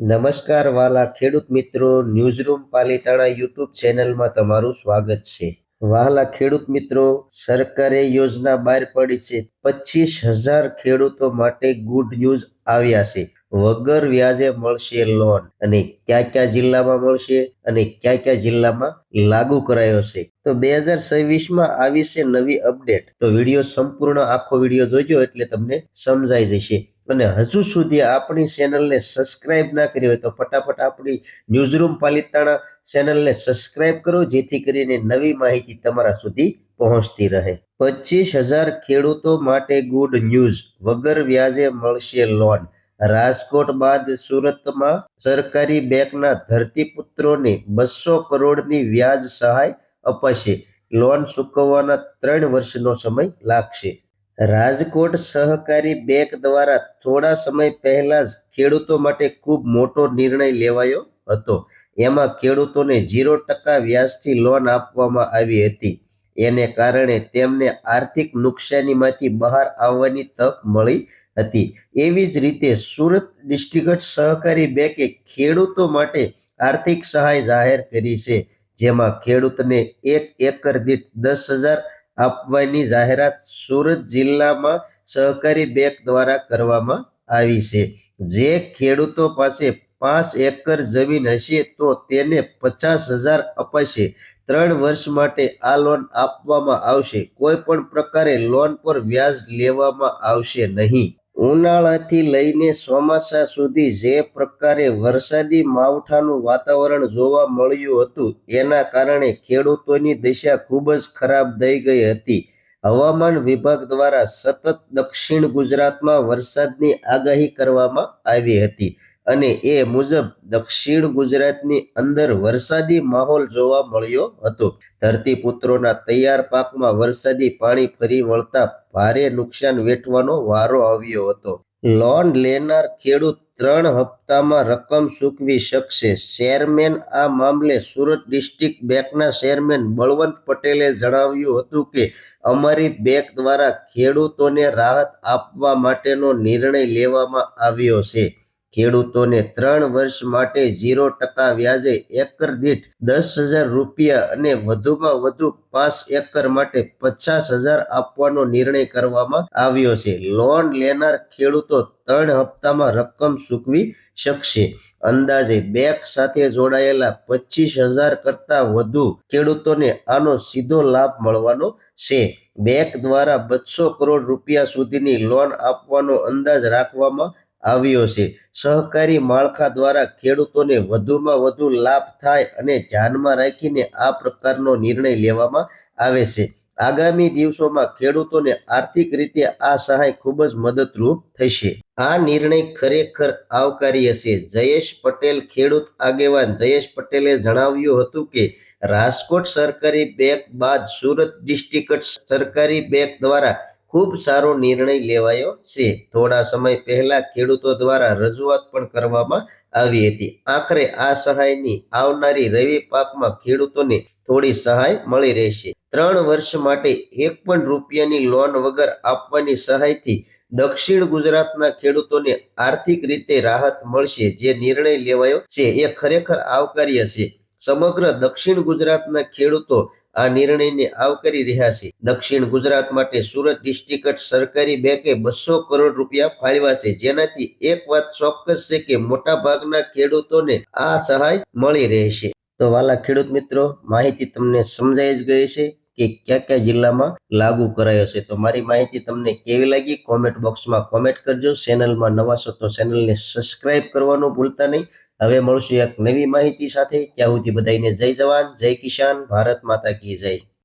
નમસ્કાર વાલા ખેડૂત મિત્રો, ન્યૂઝરૂમ પાલીતાણા યુટ્યુબ ચેનલમાં તમારું સ્વાગત છે. વાલા ખેડૂત મિત્રો, સરકારે યોજના બહાર પડી છે. પચીસ હજાર ખેડૂતો માટે ગુડ ન્યૂઝ આવ્યા છે. વગર વ્યાજે મળશે લોન અને કયા કયા જિલ્લામાં મળશે અને કયા કયા જિલ્લામાં લાગુ કરાયો છે. તો બે હજાર છવ્વીસમાં આવી છે નવી અપડેટ. તો વીડિયો સંપૂર્ણ આખો વીડિયો જોજો એટલે તમને સમજાઈ જશે. અને હજુ સુધી આપણી ચેનલને સબસ્ક્રાઇબ ના કરી હોય તો ફટાફટ આપણી ન્યૂઝરૂમ પાલિતાણા ચેનલને સબસ્ક્રાઇબ કરો, જેથી કરીને નવી માહિતી તમારા સુધી પહોંચતી રહે. પચીસ હજાર ખેડૂતો માટે ગુડ ન્યૂઝ. વગર વ્યાજે મળશે લોન. રાજકોટ બાદ સુરતમાં સરકારી બેંકના ધરતીપુત્રોને બસો કરોડની વ્યાજ સહાય અપાશે. લોન ચૂકવવાના ત્રણ વર્ષનો સમય લાગશે. રાજકોટ સહકારી બેંક દ્વારા થોડા સમય પહેલા જ ખેડૂતો માટે ખૂબ મોટો નિર્ણય લેવાયો હતો. એમાં ખેડૂતોને ઝીરો ટકા વ્યાજથી લોન આપવામાં આવી હતી. એને કારણે તેમને આર્થિક નુકસાનીમાંથી બહાર આવવાની તક મળી હતી. એવી જ રીતે સુરત ડિસ્ટ્રિક્ટ સહકારી બેંકે ખેડૂતો માટે આર્થિક સહાય જાહેર કરી છે, જેમાં ખેડૂતને એક એકર દીઠ દસ હજાર આપવાની જાહેરાત સુરત જિલ્લામાં સહકારી બેંક દ્વારા કરવામાં આવી છે. જે ખેડૂતો પાસે પાંચ એકર જમીન હશે તો તેને પચાસ હજાર અપાશે. ત્રણ વર્ષ માટે આ લોન આપવામાં આવશે. કોઈ પણ પ્રકારે લોન પર વ્યાજ લેવામાં આવશે નહીં. ઉનાળાથી લઈને ચોમાસા સુધી જે પ્રકારે વરસાદી માવઠાનું વાતાવરણ જોવા મળ્યું હતું, એના કારણે ખેડૂતોની દશા ખૂબ જ ખરાબ થઈ ગઈ હતી. હવામાન વિભાગ દ્વારા સતત દક્ષિણ ગુજરાતમાં વરસાદની આગાહી કરવામાં આવી હતી. અને એ મુજબ દક્ષિણ ગુજરાતની અંદર વરસાદી માહોલ જોવા મળ્યો હતો. ધરતીપુત્રોના તૈયાર પાકમાં વરસાદી પાણી ફરી વળતા ભારે નુકસાન વેઠવાનો વારો આવ્યો હતો. લોન લેનાર ખેડૂત ત્રણ હપ્તામાં રકમ ચૂકવી શકશે. ચેરમેન આ મામલે સુરત ડિસ્ટ્રિક્ટ બેંકના ચેરમેન બળવંત પટેલે જણાવ્યું હતું કે, અમારી બેંક દ્વારા ખેડૂતોને રાહત આપવા માટેનો નિર્ણય લેવામાં આવ્યો છે. ખેડૂતોને ત્રણ વર્ષ માટે ઝીરો ટકા વ્યાજે એકર દીઠ દસ હજાર રૂપિયા અને વધુમાં વધુ પાંચ એકર માટે પચાસ હજાર આપવાનો નિર્ણય કરવામાં આવ્યો છે. લોન લેનાર ખેડૂતો ત્રણ હપ્તામાં રકમ ચૂકવી શકશે. અંદાજે બેંક સાથે જોડાયેલા પચીસ હજાર કરતા વધુ ખેડૂતોને આનો સીધો લાભ મળવાનો છે. બેંક દ્વારા બસો કરોડ રૂપિયા સુધીની લોન આપવાનો અંદાજ રાખવામાં આવ્યો છે. સહકારી માળખા દ્વારા ખેડૂતોને વધુમાં વધુ લાભ થાય અને ધ્યાનમાં રાખીને આ પ્રકારનો નિર્ણય લેવામાં આવે છે. આગામી દિવસોમાં ખેડૂતોને આર્થિક રીતે આ સહાય ખૂબ જ મદદરૂપ થશે. આ નિર્ણય ખરેખર આવકાર્ય છે. જયેશ પટેલ ખેડૂત આગેવાન. જયેશ પટેલે જણાવ્યું હતું કે, રાજકોટ સરકારી બેંક બાદ સુરત ડિસ્ટ્રિક્ટ સરકારી બેંક દ્વારા ખૂબ સારો નિર્ણય લેવાયો છે. થોડા સમય પહેલા ખેડૂતો દ્વારા રજૂઆત પણ કરવામાં આવી હતી. આખરે આ સહાયની આવનારી રવિ પાકમાં ખેડૂતોને થોડી સહાય મળી રહેશે. ત્રણ વર્ષ માટે એક પણ રૂપિયાની લોન વગર આપવાની સહાયથી દક્ષિણ ગુજરાતના ખેડૂતોને આર્થિક રીતે રાહત મળશે જે નિર્ણય લેવાયો છે. એ ખરેખર આવકાર્ય છે. સમગ્ર દક્ષિણ ગુજરાતના ખેડૂતો આ નિર્ણયને આવકારી રહ્યા છે. દક્ષિણ ગુજરાત માટે સુરત ડિસ્ટ્રિક્ટ સરકારી બેંકે બસો કરોડ રૂપિયા ફાળવ્યા છે. જેનાથી એક વાત ચોક્કસ છે કે મોટા ભાગના ખેડૂતોને આ સહાય મળી રહેશે તો વાલા ખેડૂત મિત્રો, માહિતી તમને સમજાઈ જ ગઈ છે કે કયા કયા જિલ્લામાં લાગુ કરાયો છે. તો મારી માહિતી તમને કેવી લાગી? કોમેન્ટ બોક્સમાં કોમેન્ટ કરજો. ચેનલમાં નવા છો તો ચેનલને સબસ્ક્રાઇબ કરવાનું ભૂલતા નહીં. હવે મળશું એક નવી માહિતી સાથે. ત્યાં સુધી બધાને જય જવાન, જય કિસાન, ભારત માતા કી જય.